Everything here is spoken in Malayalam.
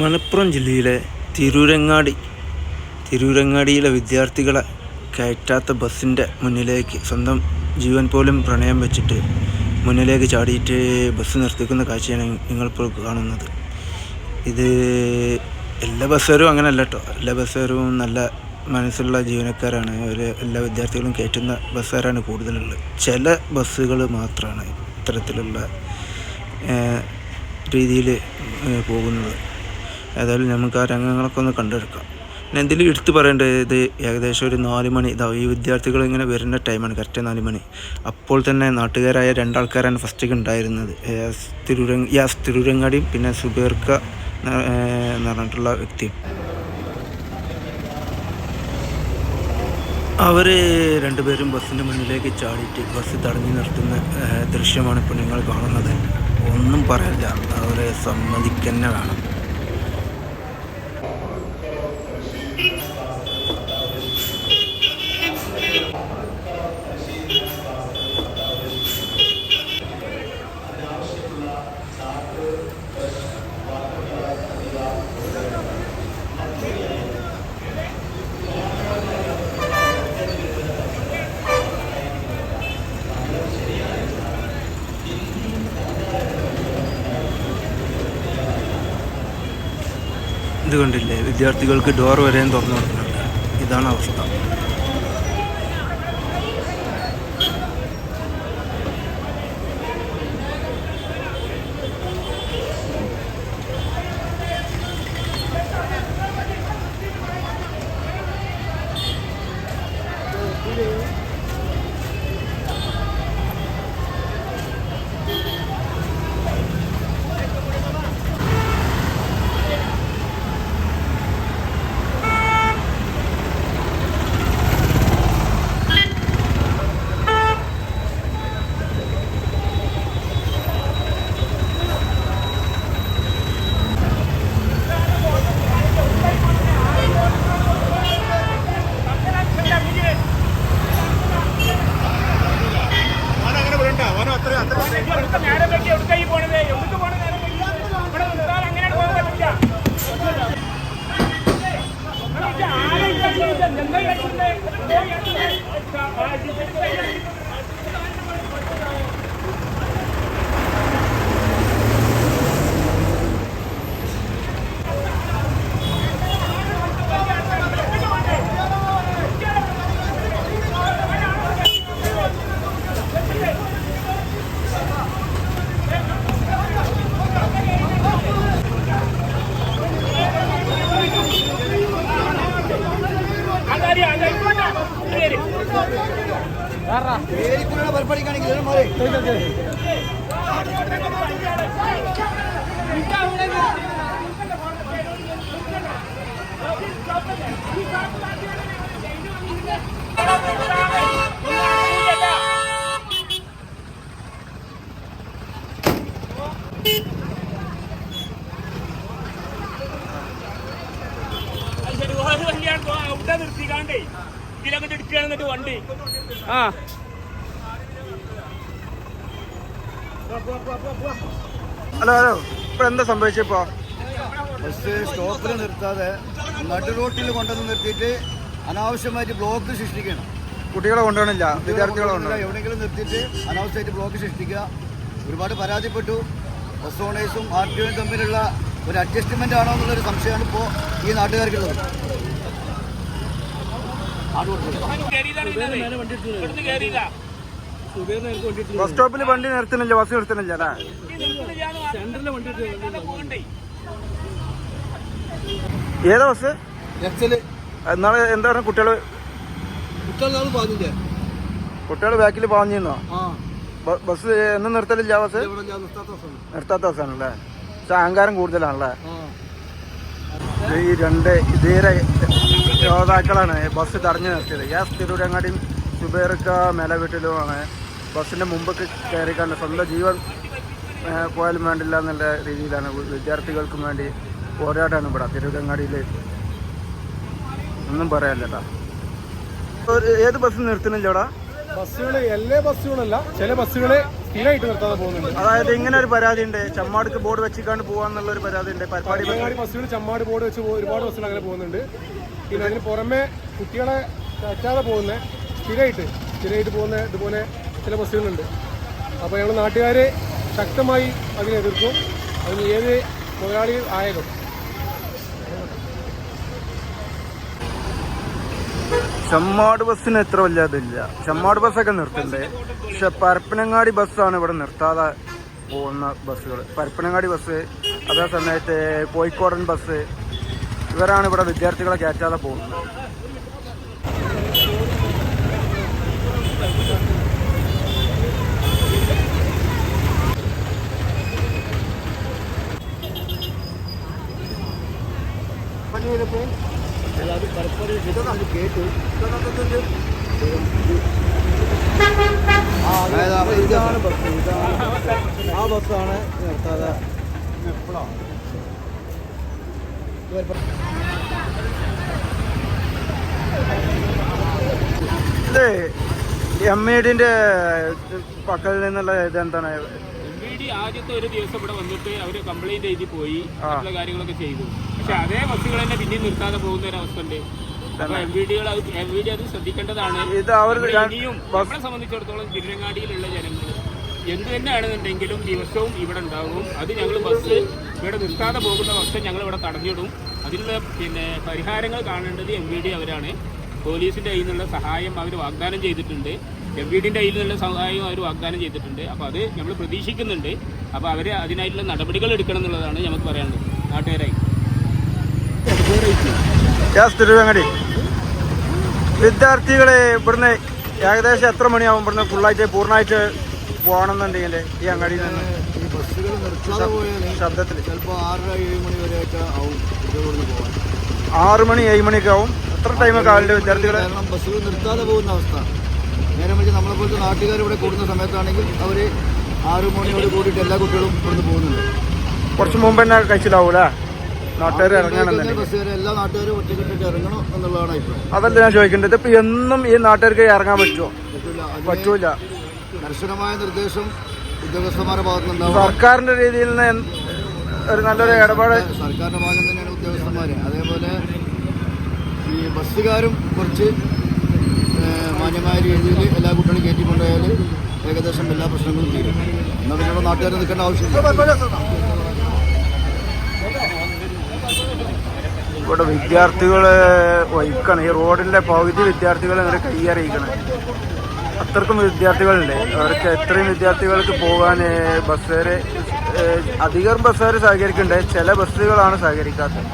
മലപ്പുറം ജില്ലയിലെ തിരൂരങ്ങാടി തിരൂരങ്ങാടിയിലെ വിദ്യാർത്ഥികളെ കയറ്റാത്ത ബസ്സിന്റെ മുന്നിലേക്ക് സ്വന്തം ജീവൻ പോലും പ്രണയം വെച്ചിട്ട് മുന്നിലേക്ക് ചാടിയിട്ട് ബസ് നിർത്തിക്കുന്ന കാഴ്ചയാണ് നിങ്ങളിപ്പോൾ കാണുന്നത്. ഇത് എല്ലാ ബസ്സുകാരും അങ്ങനെയല്ല കേട്ടോ എല്ലാ ബസ്സുകാരും നല്ല മനസ്സുള്ള ജീവനക്കാരാണ്. അവർ എല്ലാ വിദ്യാർത്ഥികളും കയറ്റുന്ന ബസ്സുകാരാണ് കൂടുതലുള്ളത്. ചില ബസ്സുകൾ മാത്രമാണ് ഇത്തരത്തിലുള്ള രീതിയിൽ പോകുന്നത്. ഏതായാലും നമുക്ക് ആ രംഗങ്ങളൊക്കെ ഒന്ന് കണ്ടെടുക്കാം. പിന്നെ ഇതിൽ എടുത്തു പറയേണ്ടത് ഇത് ഏകദേശം ഒരു നാല് മണി ഇതാ ഈ വിദ്യാർത്ഥികൾ ഇങ്ങനെ വരുന്ന ടൈമാണ് കറക്റ്റ് നാല് മണി. അപ്പോൾ തന്നെ നാട്ടുകാരായ രണ്ടാൾക്കാരാണ് ഫസ്റ്റ് ഉണ്ടായിരുന്നത്. തിരൂരങ് തിരൂരങ്ങാടിയും പിന്നെ സുബേർക്ക എന്ന് പറഞ്ഞിട്ടുള്ള വ്യക്തിയും അവർ രണ്ടുപേരും ബസ്സിന്റെ മുന്നിലേക്ക് ചാടിയിട്ട് ബസ് തടഞ്ഞു നിർത്തുന്ന ദൃശ്യമാണ് ഇപ്പോൾ നിങ്ങൾ കാണുന്നത്. ഒന്നും പറയില്ല അവരെ സമ്മതിക്കന്നെ വേണം. ഇത് കണ്ടില്ലേ? വിദ്യാർത്ഥികൾക്ക് ഡോർ വരെയും തുറന്നു കൊടുക്കുന്നുണ്ട് ഇതാണ് അവസ്ഥ. ശരി ഒരു വണ്ടിയാണ് അവിടെ നിർത്തിക്കാണ്ടേ. ഇതിലങ്ങോട്ട് എടുക്കുകയാണ് എന്നിട്ട് വണ്ടി. ആ. Hello hello. ഇപ്പൊ എന്താ സംഭവിച്ചപ്പോ ബസ് സ്റ്റോപ്പിൽ നിർത്താതെ നടു റോട്ടിൽ കൊണ്ടുവന്ന് നിർത്തിയിട്ട് അനാവശ്യമായിട്ട് ബ്ലോക്ക് സൃഷ്ടിക്കണം. കുട്ടികളെ കൊണ്ടുപോകണില്ല വിദ്യാർത്ഥികളെ എവിടെയെങ്കിലും നിർത്തിയിട്ട് അനാവശ്യമായിട്ട് ബ്ലോക്ക് സൃഷ്ടിക്കുക. ഒരുപാട് പരാതിപ്പെട്ടു. ബസ് ഓണേഴ്സും ആർ ടി ഒയും തമ്മിലുള്ള ഒരു അഡ്ജസ്റ്റ്മെന്റ് ആണോ എന്നുള്ളൊരു സംശയമാണ് ഇപ്പോ ഈ നാട്ടുകാർക്കുള്ളത്. കയറിയില്ല ബസ് സ്റ്റോപ്പിൽ വണ്ടി നിർത്തുന്നില്ല ബസ് നിർത്തുന്നില്ല അല്ലേ ഏതാ ബസ്? എന്നാൾ എന്താ പറഞ്ഞ കുട്ടികൾ? കുട്ടികൾ ബാക്കിൽ പാഞ്ഞിരുന്നോ? ബസ് എന്നും നിർത്തലില്ല ബസ്? നിർത്താത്ത ബസ്സാണല്ലേ? പക്ഷെ അഹങ്കാരം കൂടുതലാണല്ലേ? ഈ രണ്ട് ഇതേ യോദ്ധാക്കളാണ് ബസ് തടഞ്ഞു നിർത്തിയത്. ഗ്യാസ് തിരൂരങ്ങാടിയും സുബേർക്ക മേലവീട്ടിലുമാണ് ബസ്സിന്റെ മുമ്പൊക്കെ കയറിക്കാണ്ട് സ്വന്തം ജീവൻ പോയാലും വേണ്ടില്ല എന്നുള്ള രീതിയിലാണ് വിദ്യാർത്ഥികൾക്കും വേണ്ടി പോരാട്ടമാണ് ഇവിടെ തിരുവിതങ്ങാടിയിൽ ഒന്നും പറയാനില്ലടാ ഏത് ബസ് നിർത്തുന്നില്ലടാ? ബസ്സുകൾ എല്ലാ ബസ്സുകളല്ല ചില ബസ്സുകൾ സ്ഥിരമായിട്ട് നിർത്താതെ പോകുന്നുണ്ട്. അതായത് ഇങ്ങനെ ഒരു പരാതി ഉണ്ട് ചമ്മാടിക്ക് ബോർഡ് വെച്ചിക്കാണ്ട് പോകാന്നുള്ള ഒരു പരാതി ഉണ്ട് പരിപാടി ബസ്സുകൾ ചമ്മാട് ബോർഡ് വെച്ച് ഒരുപാട് ബസ്സുകൾ അങ്ങനെ പോകുന്നുണ്ട്. പിന്നെ അതിന് പുറമെ കുട്ടികളെ കറ്റാതെ പോകുന്ന സ്ഥിരമായിട്ട് സ്ഥിരമായിട്ട് പോകുന്ന ഇതുപോലെ ചില ബസ്സുകളുണ്ട്. അപ്പോൾ ഞങ്ങൾ നാട്ടുകാരെ ശക്തമായി അതിനെ എതിർക്കും. അതിന് ഏത് മുതലാളി ആയാലും. ചെമ്മാട് ബസ്സിന് എത്ര വല്ലാതില്ല ചെമ്മാട് ബസ്സൊക്കെ നിർത്തണ്ടേ പക്ഷെ പരപ്പനങ്ങാടി ബസ്സാണ് ഇവിടെ നിർത്താതെ പോകുന്ന ബസ്സുകൾ. പരപ്പനങ്ങാടി ബസ് അതേ സമയത്ത് കോഴിക്കോടൻ ബസ് ഇവരാണ് ഇവിടെ വിദ്യാർത്ഥികളെ കയറ്റാതെ പോകുന്നത്. അതായത് കേട്ടു ഇതാണ് ബസ് ഇതാണ് ആ ബസ്സാണ് നിർത്താതെ ഇത് എം എഡിന്റെ പക്കൽ നിന്നുള്ള ഇതെന്താണ് എംവിഡി ആദ്യത്തെ ഒരു ദിവസം ഇവിടെ വന്നിട്ട് അവർ കംപ്ലൈന്റ് എഴുതി പോയി. കാര്യങ്ങളൊക്കെ ചെയ്തു പക്ഷെ അതേ ബസ്സുകൾ തന്നെ പിന്നെയും നിർത്താതെ പോകുന്ന ഒരു അവസ്ഥ ഉണ്ട്. ഇത് അവർ നമ്മളെ സംബന്ധിച്ചിടത്തോളം തിരുനങ്ങാടിയിലുള്ള ജനങ്ങൾ എന്ത് തന്നെയാണെന്നുണ്ടെങ്കിലും ദിവസവും ഇവിടെ ഉണ്ടാകും അത് ഞങ്ങൾ ബസ് ഇവിടെ നിർത്താതെ പോകുന്ന പക്ഷം ഞങ്ങൾ ഇവിടെ തടഞ്ഞിടും. അതിനുള്ള പിന്നെ പരിഹാരങ്ങൾ കാണേണ്ടത് എം വി ഡി അവരാണ്. പോലീസിന്റെ കയ്യിൽ നിന്നുള്ള സഹായം അവർ വാഗ്ദാനം ചെയ്തിട്ടുണ്ട്. എം വി ഡിന്റെ കയ്യിൽ നിന്നുള്ള സഹായം അവർ വാഗ്ദാനം ചെയ്തിട്ടുണ്ട്. അപ്പോൾ അത് നമ്മൾ പ്രതീക്ഷിക്കുന്നുണ്ട്. അപ്പോൾ അവർ അതിനായിട്ടുള്ള നടപടികൾ എടുക്കണം എന്നുള്ളതാണ് നമുക്ക് പറയാനുള്ളത്. നാട്ടുകാരായി. ഗ്യാസ് തിരുവങ്ങടി വിദ്യാർത്ഥികളെ ഇവിടുന്ന് ഏകദേശം എത്ര മണിയാവും ഇവിടുന്ന് ഫുള്ളായിട്ട് പൂർണമായിട്ട് പോകണമെന്നുണ്ടെങ്കിൽ ഈ അങ്ങാടിയിൽ നിന്ന്? ഈ ബസ്സുകൾ നിർത്താതെ പോയാൽ ശബ്ദത്തിൽ ചിലപ്പോൾ ആറര ഏഴ് മണി വരെയൊക്കെ ആവും ഇവിടുന്ന് പോകാൻ. ആറ് മണി ഏഴ് മണിയൊക്കെ ആവും? എത്ര ടൈമൊക്കെ ആവില്ല വിദ്യാർത്ഥികളെ? കാരണം ബസ്സുകൾ നിർത്താതെ പോകുന്ന അവസ്ഥ. നേരെ മറിച്ച് നമ്മളെ പോലത്തെ നാട്ടുകാർ ഇവിടെ കൂടുന്ന സമയത്താണെങ്കിൽ അവർ ആറ് മണിയോട് കൂടിയിട്ട് എല്ലാ കുട്ടികളും ഇവിടുന്ന് പോകുന്നുണ്ട്. കുറച്ച് മുമ്പ് തന്നെ കഴിച്ചിലാവൂലേ നാട്ടുകാർ എല്ലാ നാട്ടുകാരും ഒറ്റക്കെട്ടിട്ട് ഇറങ്ങണം എന്നുള്ളതാണ് അഭിപ്രായം. അതല്ല ഞാൻ ചോദിക്കേണ്ടത് ഇപ്പൊ എന്നും ഈ നാട്ടുകാർക്ക് ഇറങ്ങാൻ പറ്റുമോ പറ്റൂല. കർശനമായ നിർദ്ദേശം ഉദ്യോഗസ്ഥന്മാരുടെ ഭാഗത്തുനിന്നുണ്ടാവും സർക്കാരിന്റെ രീതിയിൽ നിന്ന് ഒരു നല്ലൊരു ഇടപാട് സർക്കാരിന്റെ ഭാഗം തന്നെയാണ് ഉദ്യോഗസ്ഥന്മാര്. അതേപോലെ ഈ ബസ്സുകാരും കുറച്ച് മാന്യമായ രീതിയിൽ എല്ലാ കുട്ടികളും കയറ്റിക്കൊണ്ടുപോയാൽ ഏകദേശം എല്ലാ പ്രശ്നങ്ങളും തീരും. എന്നാൽ പിന്നെ നാട്ടുകാരെ നിൽക്കേണ്ട ആവശ്യമില്ല. ഇവിടെ വിദ്യാർത്ഥികൾ വഹിക്കണം ഈ റോഡിന്റെ പകുതി വിദ്യാർത്ഥികൾ ഇങ്ങനെ കൈയറിയിക്കണം അത്രക്കും വിദ്യാർത്ഥികളുണ്ട്. അവർക്ക് എത്രയും വിദ്യാർത്ഥികൾക്ക് പോകാൻ ബസ്സുകാർ അധികം ബസ്സുകാർ സഹകരിക്കുന്നുണ്ട് ചില ബസ്സുകളാണ് സഹകരിക്കാത്തത്.